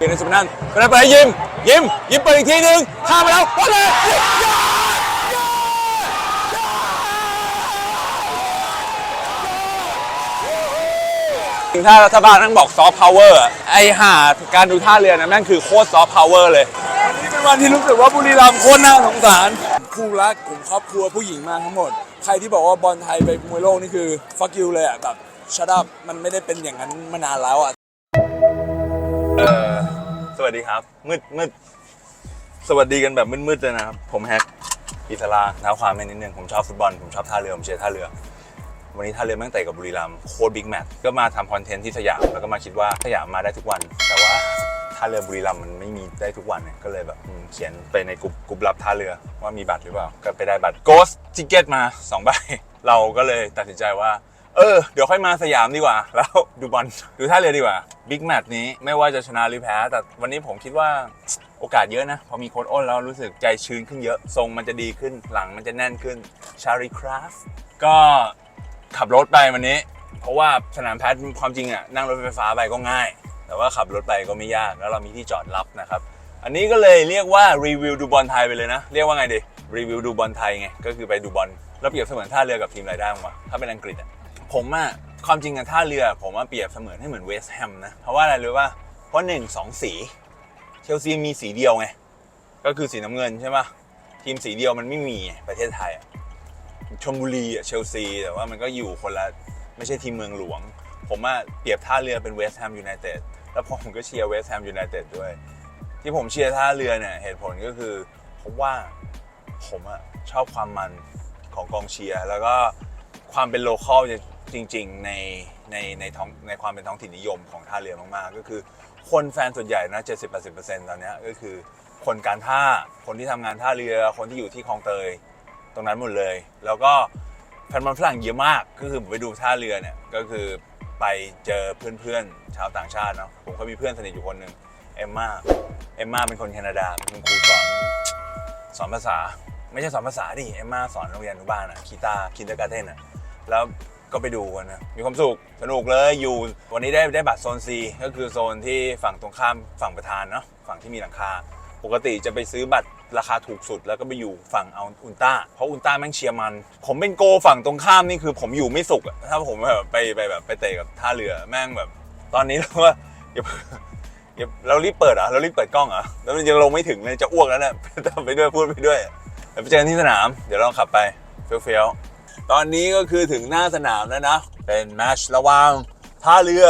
เป็นในสุพนันสุพนันไปให้ยิมยิมยิมเปิดอีกทีหนึ่งข้ามมาแล้ววัดเลยถ้ารัฐบาลนั่งบอกซอฟต์พาวเวอร์ไอห่าการดูท่าเรือนะแม่งคือโคตรซอฟต์พาวเวอร์เลยนนี้เป็นวันที่รู้สึกว่าบุรีรัมย์โคตรน่าสงสารคู่รักกลุ่มครอบครัวผู้หญิงมาทั้งหมด ใครที่บอกว่าบอลไทยไปมวยโลกนี่คือ fuck you เลยอะแบบ shut up มันไม่ได้เป็นอย่างนั้นมานานแล้วอะ เออสวัสดีครับ มืดมืดสวัสดีกันแบบมืดๆเลยนะครับ ผมแฮกอิสราเท้าความไปนิดนึงผมชอบฟุตบอล ผมชอบท่าเรือ ผมเชียร์ท่าเรือ วันนี้ท่าเรือแม่งเตะกับบุรีรัมย์โคตรบิ๊กแมตช์ก็มาทำคอนเทนต์ที่สยาม แล้วก็มาคิดว่าสยามมาได้ทุกวัน แต่ว่าท่าเรือบุรีรัมย์มันไม่มีได้ทุกวันเนี่ยก็เลยแบบอืมเขียนไปในกลุ่มกลุ่มลับท่าเรือว่ามีบัตรหรือเปล่า ก็ไปได้บัตร Ghost Ticket มาสองใบ เราก็เลยตัดสินใจว่า เออ เดี๋ยวค่อยมาสยามดีกว่า แล้วดูบอลดูท่าเรือดีกว่าบิ๊กแมตช์นี้ไม่ว่าจะชนะหรือแพ้ แต่วันนี้ผมคิดว่าโอกาสเยอะนะ พอมีโค้ดอ้นแล้วรู้สึกใจชื้นขึ้นเยอะ ทรงมันจะดีขึ้นหลังมันจะแน่นขึ้นชารีคราฟก็ขับรถไปวันนี้ เพราะว่าสนามแพทความจริงอะนั่งรถไฟฟ้าไปก็ง่าย แต่ว่าขับรถไปก็ไม่ยากแล้วเรามีที่จอดรับนะครับอันนี้ก็เลยเรียกว่ารีวิวดูบอลไทยไปเลยนะ เรียกว่าไงดีรีวิวดูบอลไทยไงก็คือไปดูบอลแล้วเปรียบเสมือนท่าเรือกับทีมอะไรได้บ้างวะถ้าเป็นอังกฤษอะ ผมอะความจริงกับท่าเรือผมว่าเปรียบเสมือนให้เหมือนเวสต์แฮมนะ เพราะว่าอะไรรู้ป่ะเพราะหนึ่งสองสี เชลซีมีสีเดียวไง ก็คือสีน้ำเงินใช่ป่ะทีมสีเดียวมันไม่มีประเทศไทยอะชลบุรีอะเชลซีแต่ว่ามันก็อยู่คนละไม่ใช่ทีมเมืองหลวง ผมอะเปรียบท่าเรือเป็นเวสต์แฮมยูไนเต็ดแล้วผมก็เชียร์เวสต์แฮมยูไนเต็ดด้วย ที่ผมเชียร์ท่าเรือเนี่ยเหตุผลก็คือเพราะว่าผมอะชอบความมันของกองเชียร์แล้วก็ความเป็นโลคอล จริงๆในในในท้องในความเป็นท้องถิ่นนิยมของท่าเรือมากๆ ก็คือคนแฟนส่วนใหญ่นะ 70-80%ตอนเนี้ก็คือคนการท่าคนที่ทำงานท่าเรือคนที่อยู่ที่คลองเตย ตรงนั้นหมดเลย แล้วก็แฟนบอลฝรั่งเยอะมากก็คือผมไปดูท่าเรือเนี่ยก็คือไปเจอเพื่อนๆชาวต่างชาติเนาะผมก็มีเพื่อนสนิทอยู่คนหนึ่งเอมมาเอมมาเป็นคนแคนาดาเป็นคุณครูสอนสอนภาษา ไม่ใช่สอนภาษาดิเอมมาสอนโรงเรียนอนุบาลอะคีตาคินเดอร์การ์เทนอะแล้ว ก็ไปดูกันนะ มีความสุข สนุกเลยอยู่ วันนี้ได้ได้บัตรโซน C ก็คือโซนที่ฝั่งตรงข้ามฝั่งประธานเนาะฝั่งที่มีหลังคา ปกติจะไปซื้อบัตรราคาถูกสุด แล้วก็ไปอยู่ฝั่งเอาอุลต้าเพราะอุลต้าแม่งเชียร์มัน ผมเป็นโกฝั่งตรงข้ามนี่คือผมอยู่ไม่สุขอะถ้าผมแบบไปไปแบบไปเตะกับท่าเรือแม่งแบบ ตอนนี้เราว่าอย่าอย่าเรารีบเปิดอะเรารีบเปิดกล้องอะแล้วมันยังลงไม่ถึงเลยจะอ้วกแล้วเนี่ยทำไปด้วยพูดไปด้วยเดี๋ยวไปเจอกันที่สนาม เดี๋ยวเราขับไปเฟี้ยวๆ ตอนนี้ก็คือถึงหน้าสนามแล้วนะ เป็นแมชระหว่างท่าเรือ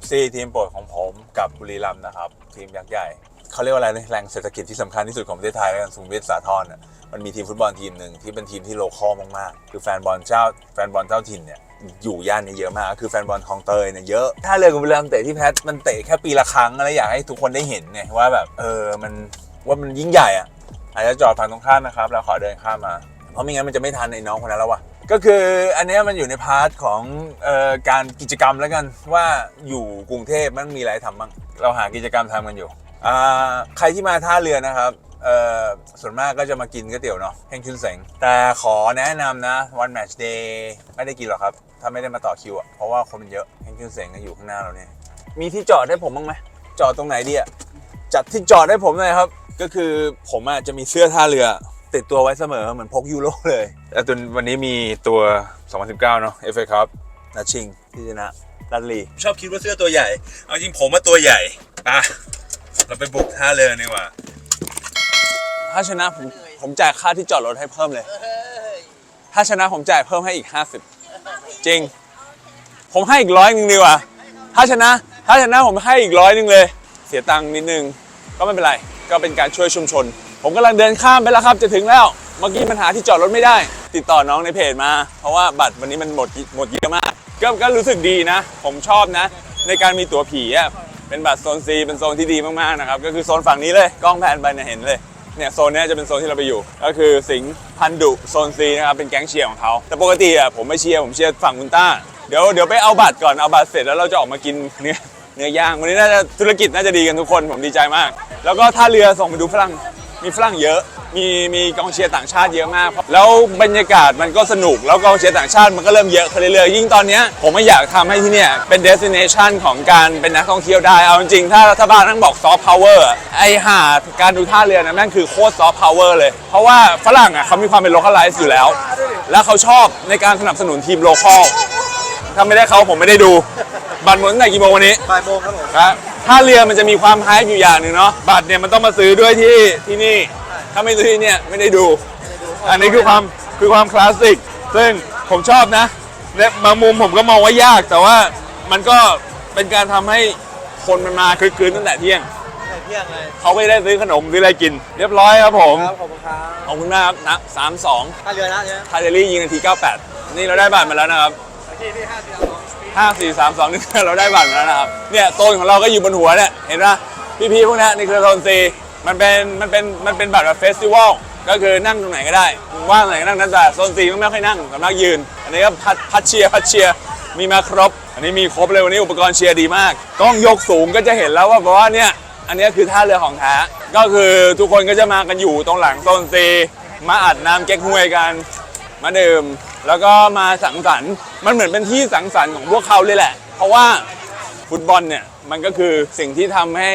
FC ทีมโปรดของผมกับบุรีรัมย์นะครับ ทีมยักษ์ใหญ่เขาเรียกว่าอะไรนะแหล่งเศรษฐกิจที่สำคัญที่สุดของประเทศไทยแล้วกันสุขุมวิทสาทรน่ะมันมีทีมฟุตบอลทีมหนึ่งที่เป็นทีมที่โลคอลมากๆ คือแฟนบอลเจ้าแฟนบอลเจ้าถิ่นเนี่ยอยู่ย่านนี้เยอะมากคือแฟนบอลคลองเตยเนี่ยเยอะถ้าเรือกับบุรีรัมย์เตะที่แพทมันเตะแค่ปีละครั้งแล้วอยากให้ทุกคนได้เห็นไงว่าแบบเออมันว่ามันยิ่งใหญ่อะอาจจะจอดฝั่งตรงข้ามนะครับแล้วขอเดินข้ามมาเพราะไม่งั้นมันจะไม่ทันไอ้น้องคนนั้นแล้วว่ะ ก็คืออันนี้มันอยู่ในพาร์ทของออการกิจกรรมแล้วกันว่าอยู่กรุงเทพมันมีอะไรทำบ้างเราหากิจกรรมทำกันอยู่ใครที่มาท่าเรือนะครับส่วนมากก็จะมากินก๋วยเตี๋ยวเนาะแห้งชุนเสงแต่ขอแนะนำนะวันแมชเดย์ไม่ได้กินหรอกครับ ถ้าไม่ได้มาต่อคิวอะเพราะว่าคนมันเยอะแห้งชุนเสงก็อยู่ข้างหน้าเราเนี่ยมีที่จอดให้ผมบ้างไหมจอดตรงไหนดีอะจัดที่จอดให้ผมหน่อยครับ ก็คือผมอะจะมีเสื้อท่าเรือ ติดตัวไว้เสมอเหมือนพกยูโรเลยแล้วตัววันนี้มีตัว 2019 เนาะ FA Cup นัดชิงที่ชนะดันลีชอบคิดว่าเสื้อตัวใหญ่ เอาจริงผมว่าตัวใหญ่ปะเราไปบุกท่าเรือดีกว่า ถ้าชนะผมผมจ่ายค่าที่จอดรถให้เพิ่มเลย ถ้าชนะผมจ่ายเพิ่มให้อีก 50 จริง ผมให้อีกร้อยหนึ่งดีกว่า ถ้าชนะ ถ้าชนะผมให้อีกร้อยหนึ่งเลย เสียตังค์นิดนึง ก็ไม่เป็นไร ก็เป็นการช่วยชุมชน ผมกำลังเดินข้ามไปแล้วครับ จะถึงแล้ว เมื่อกี้ปัญหาที่จอดรถไม่ได้ ติดต่อน้องในเพจมา เพราะว่าบัตรวันนี้มันหมดหมดเยอะมาก ก็ก็รู้สึกดีนะ ผมชอบนะ ในการมีตั๋วผีอะเป็นบัตรโซนซีเป็นโซนที่ดีมากๆนะครับก็คือโซนฝั่งนี้เลยกล้องแพนไปเนี่ยเห็นเลยเนี่ยโซนนี้จะเป็นโซนที่เราไปอยู่ ก็คือสิงห์พันดุโซนซีนะครับเป็นแก๊งเชียร์ของเขาแต่ปกติอะผมไม่เชียร์ผมเชียร์ฝั่งอุลตร้าเดี๋ยวเดี๋ยวไปเอาบัตรก่อนเอาบัตรเสร็จแล้วเราจะออกมากินเนื้อเนื้อย่างวันนี้น่าจะธุรกิจน่าจะดีกันทุกคนผมดีใจมาก แล้วก็ท่าเรือส่งไปดูฝรั่ง มีฝรั่งเยอะมีมีกองเชียร์ต่างชาติเยอะมาก แล้วบรรยากาศมันก็สนุก แล้วกองเชียร์ต่างชาติมันก็เริ่มเยอะขึ้นเรื่อยๆยิ่งตอนเนี้ยผมไม่อยากทำให้ที่เนี่ยเป็น destination ของการเป็นนักท่องเที่ยวได้เอาจริงๆถ้ารัฐบาลนั่งบอก soft power อะไอหาการดูท่าเรือนะแม่งคือโคตร soft power เลย เพราะว่าฝรั่งอะเขามีความเป็น localize อยู่แล้ว แล้วเขาชอบในการสนับสนุนทีม local ถ้าไม่ได้เขาผมไม่ได้ดูบัตรหมดตั้งแต่กี่โมงวันนี้บ่ายโมงครับผมครับ ถ้าเรือมันจะมีความไฮป์อยู่อย่างหนึ่งเนาะบัตรเนี่ยมันต้องมาซื้อด้วยที่ที่นี่ ถ้าไม่ซื้อที่เนี่ยไม่ได้ดู อันนี้คือความคือความคลาสสิกซึ่งผมชอบนะและบางมุมผมก็มองว่ายาก แต่ว่ามันก็เป็นการทำให้คนมันมาคึกคืนตั้งแต่เที่ยงเที่ยงเลยเขาไม่ได้ซื้อขนมซื้ออะไรกิน เรียบร้อยครับผมครับขอบคุณครับขอบคุณมากครับนะสามสองท่าเรือนะเนี่ยคาเดลี่ยิงนาที 98 นี่เราได้บัตรมาแล้วนะครับที่ที่ห้าเดือน ห้าสี่สามสองนี่เราได้บัตรแล้วนะครับ เนี่ยโซนของเราก็อยู่บนหัวเนี่ย เห็นปะพี่ๆพวกนี้นี่คือโซนซีมันเป็นมันเป็นมันเป็นบัตรแบบเฟสติวัลก็คือนั่งตรงไหนก็ได้ว่างไหนก็นั่งนั่นแต่โซนซีไม่ค่อยนั่งสำหรับยืน อันนี้ก็พัดพัดเชียร์พัดเชียร์มีมาครบ อันนี้มีครบเลยวันนี้อุปกรณ์เชียร์ดีมากกล้องยกสูงก็จะเห็นแล้วว่าเพราะว่าเนี่ยอันนี้คือท่าเรือของแท้ก็คือทุกคนก็จะมากันอยู่ตรงหลังโซนซีมาอัดน้ำเก๊กฮวยกัน มาดื่ม แล้วก็มาสังสรรค์มันเหมือนเป็นที่สังสรรค์ของพวกเขาเลยแหละ เพราะว่าฟุตบอลเนี่ยมันก็คือสิ่งที่ทำให้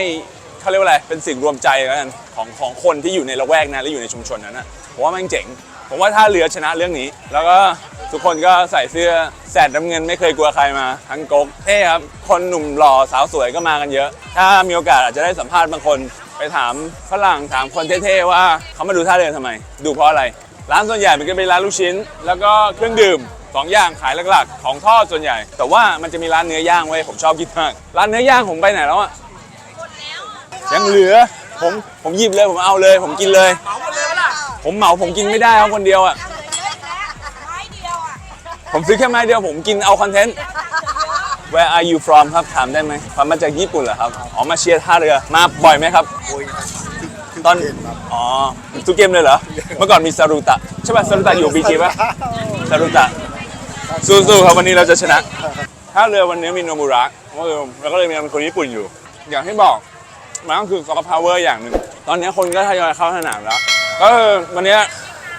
เขาเรียกว่าอะไรเป็นสิ่งรวมใจแล้วกันของของคนที่อยู่ในละแวกนั้นและอยู่ในชุมชนนั้นนะผมว่ามันเจ๋งผมว่าถ้าเรือชนะเรื่องนี้ แล้วก็ทุกคนก็ใส่เสื้อแสดน้ำเงินไม่เคยกลัวใครมาทั้งก๊กเท่ครับคนหนุ่มหล่อสาวสวยก็มากันเยอะ ถ้ามีโอกาสอาจจะได้สัมภาษณ์บางคน ไปถามฝรั่งถามคนเท่ๆว่าเขามาดูท่าเรือทำไม ดูเพราะอะไร ร้านส่วนใหญ่มันก็เป็นร้านลูกชิ้น แล้วก็เครื่องดื่มสองอย่างขายหลักๆ ของทอดส่วนใหญ่ แต่ว่ามันจะมีร้านเนื้อย่างไว้ยผมชอบกินมากร้านเนื้อย่างผมไปไหนแล้วอะยังเหลือผมผมหยิบเลยผมเอาเลย ผมกินเลย ผมเหมาผมกินไม่ได้ครับคนเดียวอะเหลือเยอะแล้วไม้เดียวอะผมซื้อแค่ไม้เดียวผมกินเอาคอนเทนต์ Where are you from ครับถามได้ไหมผมมาจากญี่ปุ่นเหรอครับ อ๋อมาเชียร์ท่าเรือ มาบ่อยไหมครับโอ้ย ตอน อ๋อ ทุกเกมเลยเหรอ เมื่อก่อนมีซารุตะ ใช่ป่ะซารุตะอยู่บีจีป่ะซารุตะ สู้ๆครับวันนี้เราจะชนะ ถ้าเรือวันนี้มีโนมุระก็คือแล้วก็เลยมีคนญี่ปุ่นอยู่ อย่างที่บอก มันก็คือซอฟต์พาวเวอร์อย่างหนึ่ง ตอนนี้คนก็ทยอยเข้าสนามแล้ว ก็คือวันนี้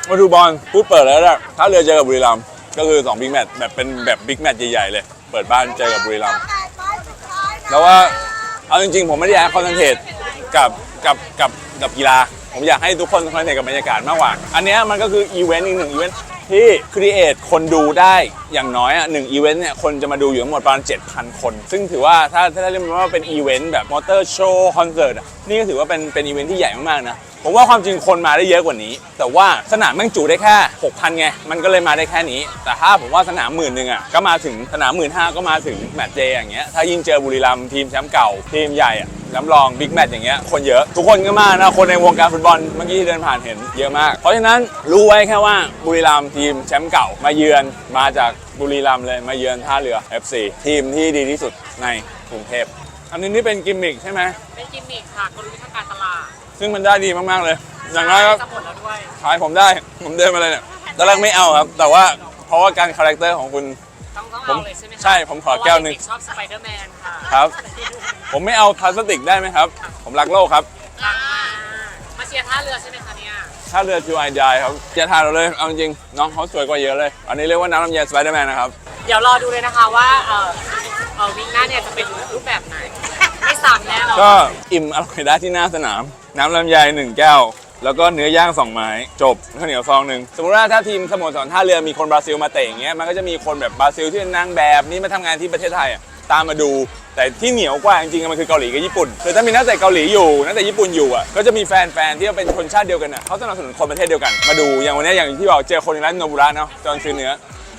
มาดูบอลพูดเปิดแล้วแหละถ้าเรือเจอกับบุรีรัมย์ก็คือ2บิ๊กแมตช์แบบเป็นแบบบิ๊กแมตช์ใหญ่ๆเลย เปิดบ้านเจอกับบุรีรัมย์ไม้สุดท้ายนะแล้วว่าเอาจริงๆ ผมไม่ได้อยากคอนเซนเทรตกับกับกับ กับกีฬา ผมอยากให้ทุกคนคอนเนเทรตกับบรรยากาศมากกว่า อันเนี้ยมันก็คืออีเวนต์อีกหนึ่งอีเวนต์ที่ครีเอทคนดูได้อย่างน้อยอะหนึ่งอีเวนต์เนี่ยคนจะมาดูอยู่ทั้งหมดประมาณ 7,000 คน ซึ่งถือว่าถ้าถ้าเรียกว่าเป็นอีเวนต์แบบมอเตอร์โชว์คอนเสิร์ตอะนี่ก็ถือว่าเป็นเป็นอีเวนต์ที่ใหญ่มากๆนะผมว่าความจริงคนมาได้เยอะกว่านี้ แต่ว่าสนามแม่งจุได้แค่ 6,000 ไง มันก็เลยมาได้แค่นี้ แต่ถ้าผมว่าสนามหมื่นหนึ่งอะก็มาถึงสนามหมื่นห้าก็มาถึงแมตช์เจอย่างเงี้ยถ้ายิ่งเจอบุรีรัมย์ทีมแชมป์เก่าทีมใหญ่อะ รับรองบิ๊กแมตช์อย่างเงี้ยคนเยอะ ทุกคนก็มานะ คนในวงการฟุตบอลเมื่อกี้ที่เดินผ่านเห็นเยอะมาก เพราะฉะนั้นรู้ไว้แค่ว่าบุรีรัมย์ทีมแชมป์เก่ามาเยือนมาจากบุรีรัมย์เลยมาเยือนท่าเรือ FC ทีมที่ดีที่สุดในกรุงเทพอันนี้นี่เป็นกิมมิคใช่ไหมเป็นกิมมิคค่ะกลยุทธ์ทางการตลาดซึ่งมันได้ดีมากๆเลย อย่างน้อยก็จะหมดแล้วด้วยขายผมได้ผมเดินมาเลยเนี่ยตอนแรกไม่เอาครับ แต่ว่าเพราะว่าการคาแรคเตอร์ของคุณ ต้องต้องผมเอาเลยใช่ไหมคะใช่ผมขอแก้วหนึ่ง เพราะาเด็กๆชอบสไปเดอร์แมนค่ะครับ ผมไม่เอาพลาสติกได้ไหมครับ ผมรักโลกครับรักมากมาเชียร์ท่าเรือใช่ไหมคะเนี่ยถ้าเรือจูไอจายครับจะทานเราเลยเอาจริงๆน้องเขาสวยกว่าเยอะเลย อันนี้เรียกว่าน้ำลำไยสไปเดอร์แมนนะครับ เดี๋ยวรอดูเลยนะคะว่าเออเออวิกหน้าเนี่ยจะเป็นรูปแบบไหน ไม่ซ้ำแน่นอนก็อิ่มอร่อยได้ที่หน้าสนาม น้ำลำไยหนึ่งแก้ว แล้วก็เนื้อย่างสองไม้จบข้าวเหนียวซองหนึ่งสมมติว่าถ้าทีมสโมสรท่าเรือมีคนบราซิลมาเตะอย่างเงี้ยมันก็จะมีคนแบบบราซิลที่เป็นนางแบบนี้มาทำงานที่ประเทศไทยอะตามมาดู แต่ที่เหนียวกว่าจริงๆมันคือเกาหลีกับญี่ปุ่นคือถ้ามีนักเตะเกาหลีอยู่นักเตะญี่ปุ่นอยู่อะก็จะมีแฟนๆที่เป็นคนชาติเดียวกันอะเขาสนับสนุนคนประเทศเดียวกันมาดูอย่างวันเนี้ยอย่างที่บอกเจอคนในร้านโนบุระเนาะจอนซื้อเนื้อ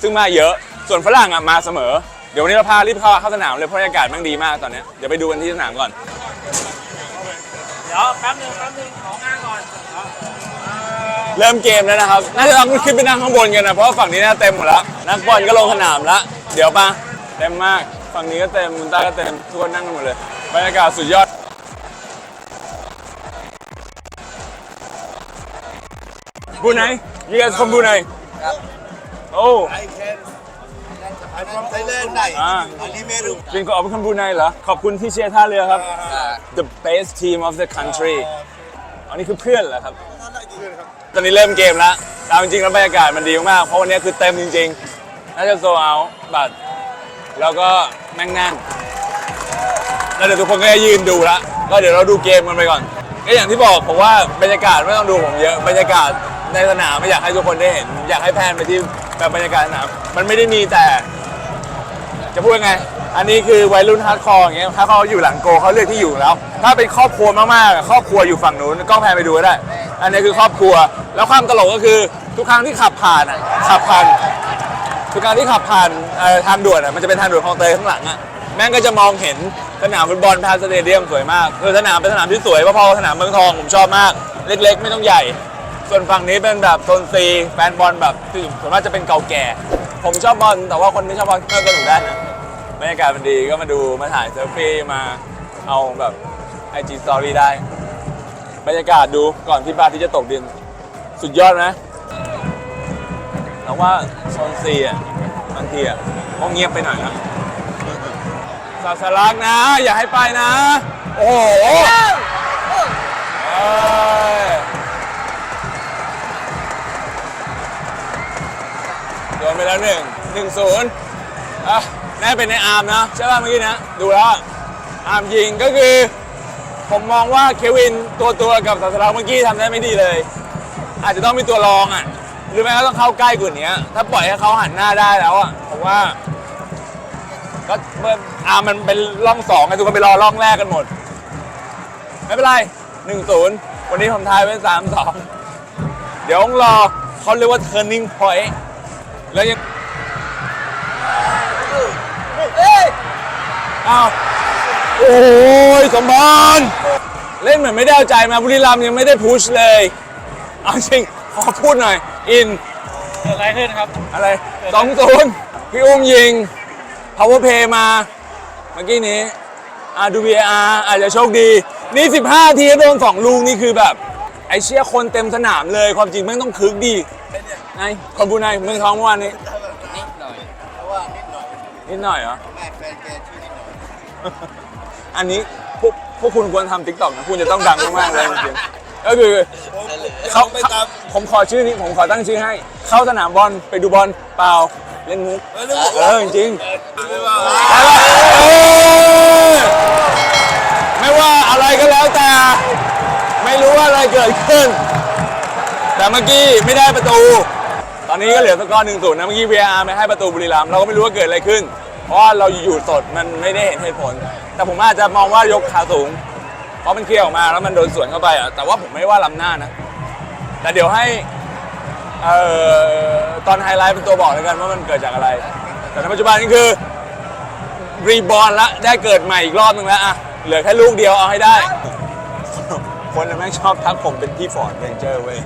ซึ่งมาเยอะส่วนฝรั่งอะมาเสมอ เดี๋ยววันนี้เราพารีบเข้าเข้าสนามเลยเพราะบรรยากาศแมันดีมากตอนเนี้ยเดี๋ยวไปดูกันที่สนามก่อน เดี๋ยวแป๊บนึงแป๊บนึงของานก่อน เริ่มเกมแล้วนะครับ น่าจะต้องขึ้นไปนั่งข้างบนกันนะ เพราะว่าฝั่งนี้น่าเต็มหมดแล้ว นักบอลก็ลงสนามแล้วเดี๋ยวมาเต็มมาก ฝั่งนี้ก็เต็มมุนต้าก็เต็ม ทุกคนนั่งกันหมดเลย บรรยากาศสุดยอด บูไน you guys from Brunei oh I can I'm from Thailand อ่า Ali Meru จริงก็เอาเป็นคนบรูไนเหรอ ขอบคุณที่เชียร์ท่าเรือครับ the best team of the country อันนี้คือเพื่อนเหรอครับ ตอนนี้เริ่มเกมแล้วตามจริงแล้วบรรยากาศมันดีมาก เพราะวันนี้คือเต็มจริงๆ น่าจะโซเอาบัตรแล้วก็แม่งแน่นแล้วเดี๋ยวทุกคนก็จะยืนดูละก็เดี๋ยวเราดูเกมกันไปก่อนก็อย่างที่บอกผมว่าบรรยากาศไม่ต้องดูผมเยอะบรรยากาศในสนามไม่อยากให้ทุกคนได้เห็น อยากให้แพนไปที่แบบบรรยากาศสนามมันไม่ได้มีแต่ จะพูดยังไง อันนี้คือวัยรุ่นฮาร์ดคอร์อย่างเงี้ยถ้าเขาอยู่หลังโกเขาเลือกที่อยู่แล้ว ถ้าเป็นครอบครัวมากๆครอบครัวอยู่ฝั่งนู้นกล้องแพนไปดูก็ได้ อันนี้คือครอบครัว แล้วความตลกก็คือทุกครั้งที่ขับผ่านอะขับผ่านทุกครั้งที่ขับผ่านเอ่อทางด่วนอะมันจะเป็นทางด่วนคลองเตยข้างหลังอะแม่งก็จะมองเห็นสนามฟุตบอลพาสเตเดียมสวยมากคือสนามเป็นสนามที่สวยพอๆกับสนามเมืองทองผมชอบมาก เล็ก ๆ ไม่ต้องใหญ่ ส่วนฝั่งนี้เป็นแบบโซนซีแฟนบอลแบบส่วนมากจะเป็นเก่าแก่ ผมชอบบอลแต่ว่าคนไม่ชอบบอลก็สนุกได้นะบรรยากาศมันดีก็มาดูมาถ่ายเซลฟี่มาเอาแบบไอจีสตอรี่ได้ บรรยากาศดูก่อนที่พระอาทิตย์จะตกดิน สุดยอดไหมแต่ว่าโซนซีอะบางทีอะก็เงียบไปหน่อยนะศาสลักนะ อย่าให้ไปนะ โอ้โหโดนไปแล้วหนึ่งหนึ่งศูนย์อะน่าเป็นในอาร์มนะ ใช่ป่ะเมื่อกี้นะ ดูแล้ว อาร์มยิงก็คือ ผมมองว่าเควินตัวตัวกับศาสลักษณ์เมื่อกี้ทำได้ไม่ดีเลย อาจจะต้องมีตัวรองอะ หรือไม่ก็ต้องเข้าใกล้กว่านี้ถ้าปล่อยให้เขาหันหน้าได้แล้วอะผมว่า ก็เมื่ออาร์มมันเป็นร่องสองไงทุกคนไปรอร่องแรกกันหมด ไม่เป็นไรหนึ่งศูนย์วันนี้ผมทายไว้สามสองเดี๋ยวต้องรอเขาเรียกว่า turning point แล้วยังอ้าว โอ้ยสมบอลเล่นเหมือนไม่ได้เอาใจมาบุรีรัมย์ยังไม่ได้พุชเลย เอาจริง ขอพูดหน่อย อิน เกิดอะไรขึ้นครับ อะไรสองศูนย์พี่อุ้มยิง power play มา เมื่อกี้นี้อาดู VAR อาจจะโชคดี นี่ 15 ทีโดน 2 ลูก นี่คือแบบ ไอเชี่ยคนเต็มสนามเลยความจริงแม่งต้องคึกดีไงคนบูไนเมืองทองเมื่อวานนี้ นิดหน่อยเพราะว่านิดหน่อย นิดหน่อยเหรอ แม่แฟนแกชื่อนิดหน่อย อันนี้พวกพวกคุณควรทำติ๊กต็อกนะคุณจะต้องดังมากๆเลยจริงๆก็คือเขาเขาผมขอชื่อนี้ผมขอตั้งชื่อให้ เข้าสนามบอลไปดูบอลเปล่าเล่นมุกเออจริงๆเออไม่ว่าอะไรก็แล้วแต่ ไม่รู้ว่าอะไรเกิดขึ้น แต่เมื่อกี้ไม่ได้ประตู ตอนนี้ก็เหลือสกอร์หนึ่งศูนย์นะเมื่อกี้ VR ไม่ให้ประตูบุรีรัมย์เราก็ไม่รู้ว่าเกิดอะไรขึ้น เพราะว่าเราอยู่สดมันไม่ได้เห็นเหตุผล แต่ผมอาจจะมองว่ายกขาสูง เพราะมันเคลียร์ออกมาแล้วมันโดนสวนเข้าไปอะแต่ว่าผมไม่ว่าล้ำหน้านะ แต่เดี๋ยวให้เอ่อตอนไฮไลท์เป็นตัวบอกแล้วกันว่ามันเกิดจากอะไร แต่ในปัจจุบันนี้คือรีบอลละได้เกิดใหม่อีกรอบหนึ่งแล้วอะเหลือแค่ลูกเดียวเอาให้ได้ คนน่ะแม่งชอบทักผมเป็นพี่ฟอร์ดเรนเจอร์เว้ย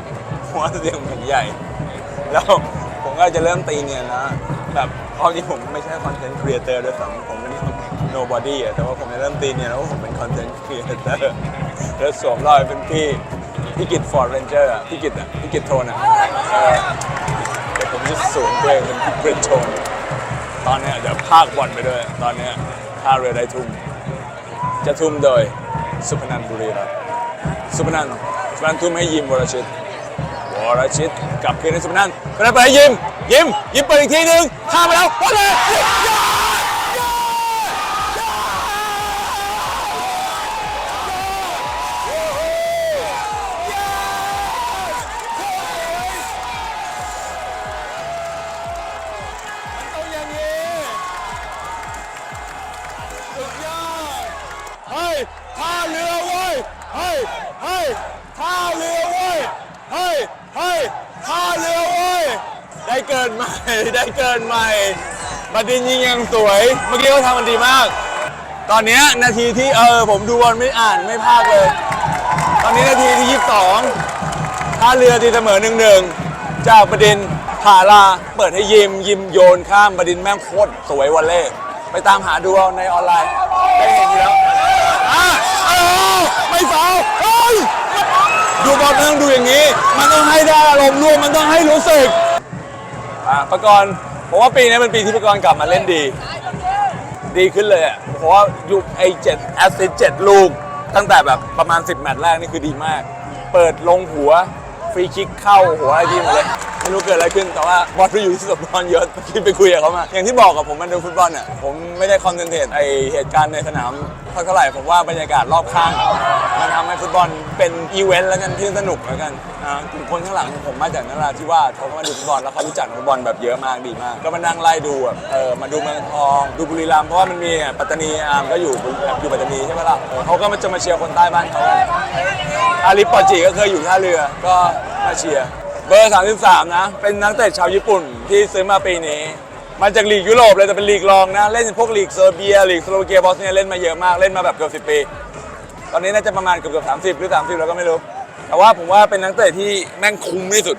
เพราะว่าเสียงผมใหญ่ แล้วผมก็จะเริ่มตีเนียนแล้วแบบเอาจริงผมไม่ใช่คอนเทนต์ครีเอเตอร์ด้วยซ้ำผมเป็น nobody อะแต่ว่าผมจะเริ่มตีเนี่ยนแล้วผมเป็นคอนเทนต์ครีเอเตอร์แล้วสวมรอยเป็นพี่พี่กิตฟอร์ดเรนเจอร์อะพี่กิตอะพี่กิตโทนอะเออเดี๋ยวผมจะสวมตัวเองเป็นพี่เรนโทนตอนเนี้ยเดี๋ยวภาคบอลไปด้วย ตอนเนี้ยท่าเรือได้ทุ่มจะทุ่มโดยสุพนันบุรีรัมย์สุพนันสุพนันทุ่มให้ยิมวรชิตวรชิตกลับคืนให้สุพนันท์สุพนันไปให้ยิมยิมยิมเปิดอีกทีหนึ่งข้ามไปแล้ววัดเลย ฮ้ยเฮ้ยท่าเรือเว้ยเฮ้ยเฮ้ยท่าเรือเว้ยได้เกินใหม่ได้เกินใหม่บดินยิงยังสวย เมื่อกี้เขาทำมันดีมาก ตอนนี้นาทีที่เออผมดูบอลไม่อ่านไม่พลาดเลย ตอนนี้นาทีที่22ท่าเรือตีเสมอหนึ่งหนึ่งจากบดินผาลาเปิดให้ยิมยิมโยนข้ามบดินแม่งโคตรสวยวอลเล่ ไปตามหาดูเอาในออนไลน์ได้เห็นอยู่แล้วอะเอ้าไม่ฟาวเฮ้ยดูบอลมันต้องดูอย่างนี้ มันต้องให้ได้อารมณ์ร่วมมันต้องให้รู้สึกอะประกรณ์ผมว่าปีนี้เป็นปีที่ประกรณ์กลับมาเล่นดี ดีขึ้นเลยอะเพราะว่ายุคไอ้เจ็ดแอสซิสเจ็ดลูก ตั้งแต่แบบประมาณ 10 แมตช์แรกนี่คือดีมากเเปิดลงหัว ฟรีคิกเข้าหัวไอทีมหมดเลย ไม่รู้เกิดอะไรขึ้น แต่ว่าบอลไปอยู่ที่สบอลเยอะคิดไปคุยกับเขามา อย่างที่บอกกับผมมันดูฟุตบอลอะผมไม่ได้คอนเซนเทรตไอเหตุการณ์ในสนามเท่าไหร่ผมว่าบรรยากาศรอบข้างมันทำให้ฟุตบอลเป็นอีเวนต์แล้วกันที่สนุกแล้วกันอ่ากลุ่มคนข้างหลังผมมาจากนราธิวาสเขาก็มาดูฟุตบอลแล้วเขารู้จักฟุตบอลแบบเยอะมากดีมาก ก็มานั่งไล่ดูแบบเออมาดูเมืองทอง ดูบุรีรัมย์เพราะว่ามันมีอะปัตตานีอาร์มก็อยู่อยู่ปัตตานีใช่ไหมล่ะเออเขาก็มาจะมาเชียร์คนใต้บ้านเขาอาลิปปอจิก็เคยอยู่ท่าเรือก็มาเชียร์ เบอร์ 33 นะ เป็นนักเตะชาวญี่ปุ่นที่ซื้อมาปีนี้ มาจากลีกยุโรปเลยแต่เป็นลีกรองนะ เล่นพวกลีกเซอร์เบียลีกสโลวาเกียบอสเนียเล่นมาเยอะมากเล่นมาแบบเกือบ10 ปี ตอนนี้น่าจะประมาณเกือบเกือบสามสิบหรือ 30 แล้วก็ไม่รู้ แต่ว่าผมว่าเป็นนักเตะที่แม่งคุ้มที่สุด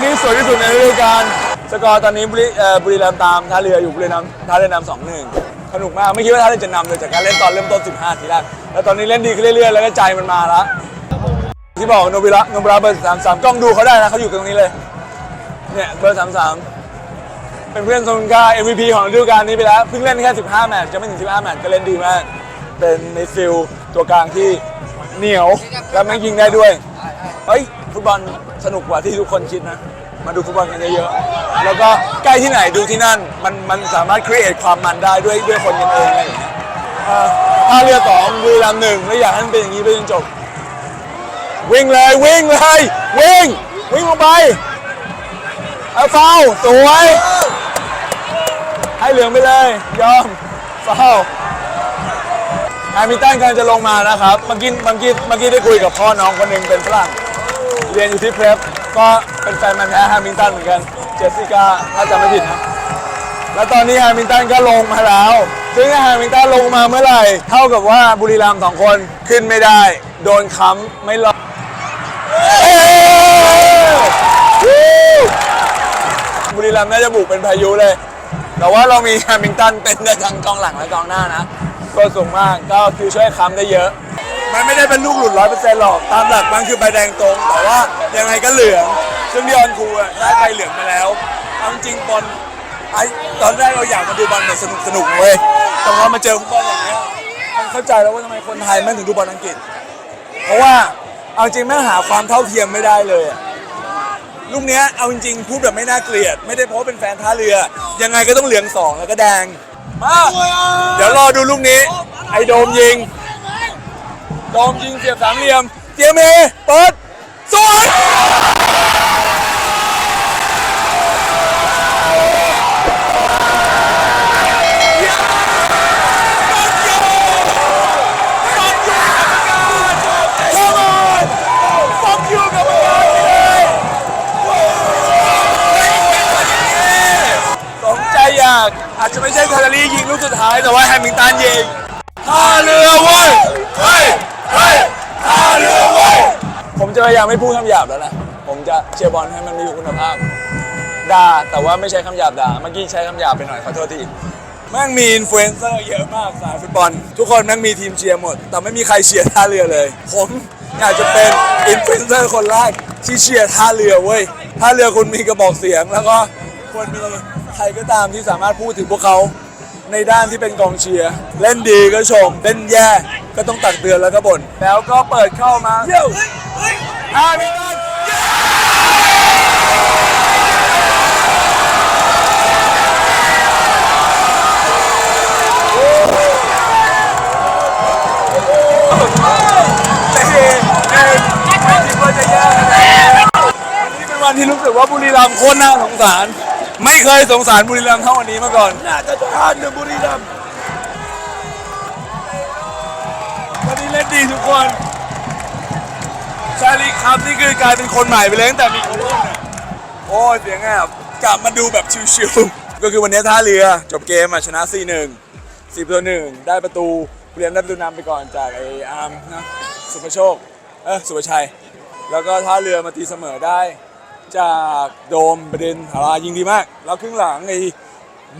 กนี้สวยที่สุดในฤดูกาลสกอร์ตอนนี้บุรีเอ่อบุรีรัมย์ตามท่าเรืออยู่บุรีรัมย์ท่าเรือนำสองหนึ่งสนุกมากไม่คิดว่าท่าเรือจะนำเลยจากการเล่นตอนเริ่มต้น 15 ทีแรกแล้วตอนนี้เล่นดีขึ้นเรื่อยๆ แล้วใจมันมาล้วที่บอกโนบิระโนบิระเบอร์สามสามกล้องดูเขาได้นะเขาอยู่ตรงนี้เลยเนี่ยเบอร์33เป็นเพื่อนทรงค่า MVP ของฤดูกาลนี้ไปแล้วเพิ่งเล่นแค่ 15 แมตช์จะไม่ถึง 15 แมตช์ก็เล่นดีมาก เป็นในฟิลตัวกลางที่เหนียว และแม่งยิงได้ด้วยเฮ้ย ฟุตบอลสนุกกว่าที่ทุกคนคิดนะ มาดูฟุตบอลกันเยอะๆ แล้วก็ใกล้ที่ไหนดูที่นั่น มันมันสามารถ create ความมันได้ด้วยด้วยคนกันเองอะไรอย่างเงี้ยเอ่อท่าเรือสองบุรีรัมย์หนึ่งแล้วอยากให้มันเป็นอย่างนี้ไปจนจบ วิ่งเลยวิ่งเลย วิ่ง วิ่งลงไปเอาเฝ้าสวยให้เหลืองไปเลย ยอมเฝ้าแฮมิลตันกำลังจะลงมานะครับ เมื่อกี้เมื่อกี้เมื่อกี้ได้คุยกับพ่อน้องคนหนึ่งเป็นฝรั่ง เรียนอยู่ที่เพรพก็เป็นแฟนมันธุ์แท้แฮมิลตันเหมือนกันเจสสิก้าถ้าจำไม่ผิดนะ แล้วตอนนี้แฮมิลตันก็ลงมาแล้ว ซึ่งถ้าแฮมิลตันลงมาเมื่อไหร่ เท่ากับว่าบุรีรัมย์สองคนขึ้นไม่ได้ โดนค้ำไม่รอดเอ้ยวู้บุรีรัมย์น่าจะบุกเป็นพายุเลย แต่ว่าเรามีแฮมิงตันเป็นได้ทั้งกองหลังและกองหน้านะ ก็สูงมากก็คือช่วยค้ำได้เยอะ มันไม่ได้เป็นลูกหลุดร้อยเปอร์เซ็นต์หรอก ตามหลักมันคือใบแดงตรง แต่ว่ายังไงก็เหลือง ซึ่งดิออนคูอะได้ใบเหลืองไปแล้วเอาจริงบอลไอตอนแรกเราอยากมาดูบอลแบบสนุกสนุกๆเว้ยแต่พอมาเจอฟุตบอลอย่างเงี้ย มันเข้าใจแล้วว่าทำไมคนไทยไม่ถึงดูบอลอังกฤษ เพราะว่าเอาจริงแม่งหาความเท่าเทียมไม่ได้เลยอะลูกเนี้ยเอาจริงๆพูดแบบไม่น่าเกลียด ไม่ได้เพราะว่าเป็นแฟนท่าเรือ ยังไงก็ต้องเหลืองสองแล้วก็แดงมา เดี๋ยวรอดูลูกนี้ ไอโดมยิง โดมยิงเสียบสามเหลี่ยม เจียเมเปิดสวยฟักยูกับมันอากอาจจะไม่ใช่ทาราลียิงลูกสุดท้ายแต่ว่าแฮมิงตันยิงท่าเรือเว้ยเฮ้ยเฮ้ยท่าเรือเว้ยผม จะพยาไม่พูดคำหยาบแล้วนะ ผมจะเชียร์บอลให้มันมีคุณภาพด่าแต่ว่าไม่ใช้คำหยาบด่าเมื่อกี้ใช้คำหยาบไปหน่อยขอโทษทีแม่งมีอินฟลูเอนเซอร์เยอะมากสายฟุตบอล ทุกคนแม่งมีทีมเชียร์หมด แต่ไม่มีใครเชียร์ท่าเรือเลย ผมอยากจะเป็นอินฟลูเอนเซอร์คนแรกที่เชียร์ท่าเรือเว้ยท่าเรือคุณมีกระบอกเสียงแล้วก็ควรมีใครก็ตามที่สามารถพูดถึงพวกเขา ในด้านที่เป็นกองเชียร์ เล่นดีก็ชม เล่นแย่ก็ต้องตักเตือนแล้วก็บ่นแล้วก็เปิดเข้ามาเยี่ยวอามิตันเฮ้ยเฮ้ยไม่คิดว่าจะแย่ขนาดนี้วันนี้เป็นวันที่รู้สึกว่าบุรีรัมย์โคตรน่าสงสาร ไม่เคยสงสารบุรีรัมย์เท่าวันนี้มาก่อน น่าจะทานเนบุรีรัมย์วันนี้เล่นดีทุกคนชาลีครับนี่คือกลายเป็นคนใหม่ไปเลยตั้งแต่มีโอเวอร์เนี่ยโอ้ยเสียงแอบกลับมาดูแบบชิวๆก็คือวันนี้ท่าเรือจบเกมอะชนะ 4-1 10ตัวหนึ่งได้ประตูเปลี่ยนได้ประตูนำไปก่อนจากไอ้อาร์มนะสุภโชค เออสุภชัย แล้วก็ท่าเรือมาตีเสมอได้ จากโดมประเด็นธารายิงดีมาก แล้วครึ่งหลังไอ้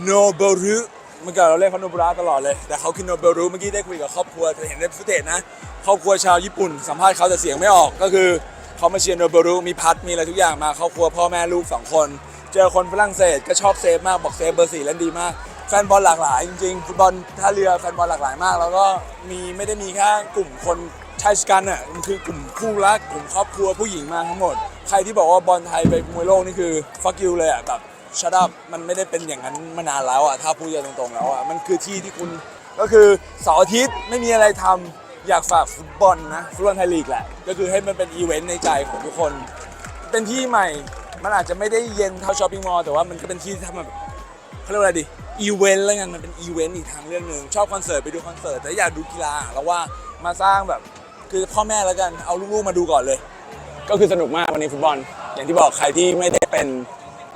โนเบรุเมื่อกี้เราเรียกเขาโนบุระตลอดเลย แต่เขาคือโนเบรุเมื่อกี้ได้คุยกับครอบครัวจะเห็นในฟุตเทจนะ ครอบครัวชาวญี่ปุ่นสัมภาษณ์เขาแต่เสียงไม่ออกก็คือเขามาเชียร์โนเบรุมีพัดมีอะไรทุกอย่างมาครอบครัวพ่อแม่ลูกสองคน เจอคนฝรั่งเศสก็ชอบเซฟมากบอกเซฟเบอร์สี่เล่นดีมากแฟนบอลหลากหลายจริงๆฟุตบอลท่าเรือแฟนบอลหลากหลายมาก แล้วก็มีไม่ได้มีแค่กลุ่มคน ชายชกันอะมันคือกลุ่มคู่รักกลุ่มครอบครัวผู้หญิงมาทั้งหมด ใครที่บอกว่าบอลไทยไปมวยโลกนี่คือ fuck you เลยอะแบบ shut up มันไม่ได้เป็นอย่างนั้นมานานแล้วอะถ้าพูดกันตรงๆแล้วอะมันคือที่ที่คุณก็คือเสาร์อาทิตย์ไม่มีอะไรทำอยากฝากฟุตบอลนะฟุตบอลไทยลีกแหละ ก็คือให้มันเป็นอีเวนต์ในใจของทุกคน เป็นที่ใหม่มันอาจจะไม่ได้เย็นเท่าช้อปปิ้งมอลล์แต่ว่ามันก็เป็นที่ทำแบบเขาเรียกว่าอะไรดีอีเวนต์แล้วกันมันเป็นอีเวนต์อีกทางเรื่องหนึ่งชอบคอนเสิร์ตไปดูคอนเสิร์ตแต่อยากดูกีฬาแล้วว่ามาสร้างแบบ คือพ่อแม่แล้วกันเอาลูกๆมาดูก่อนเลย ก็คือสนุกมากวันนี้ฟุตบอล อย่างที่บอกใครที่ไม่ได้เป็น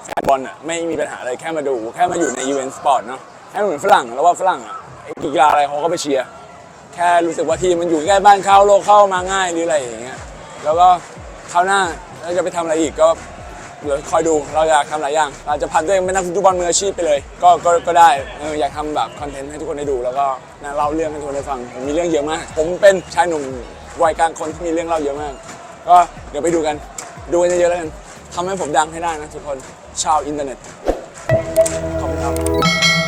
แฟนบอลอะไม่มีปัญหาเลยแค่มาดูแค่มาอยู่ในอีเวนต์สปอร์ตเนาะให้มันเหมือนฝรั่งแล้วว่าฝรั่งอะกีฬาอะไรเขาก็ไปเชียร์แค่รู้สึกว่าทีมมันอยู่ใกล้บ้านเขาโลเข้ามาง่ายหรืออะไรอย่างเงี้ยแล้วก็คราวหน้าเราจะไปทำอะไรอีกก็เดี๋ยวคอยดูเราอยากทำหลายอย่างเราจะพันตัวเองเป็นนักฟุตบอลมืออาชีพไปเลย ก็ก็ก็ได้เอออยากทำแบบคอนเทนต์ให้ทุกคนได้ดู แล้วก็นะเล่าเรื่องให้ทุกคนได้ฟังผมมีเรื่องเยอะมาก ผมเป็นชายหนุ่ม วัยกลางคนที่มีเรื่องเล่าเยอะมาก ก็เดี๋ยวไปดูกัน ดูกันเยอะๆแล้วกันทำให้ผมดังให้ได้นะทุกคน ชาวอินเทอร์เน็ต ขอบคุณครับ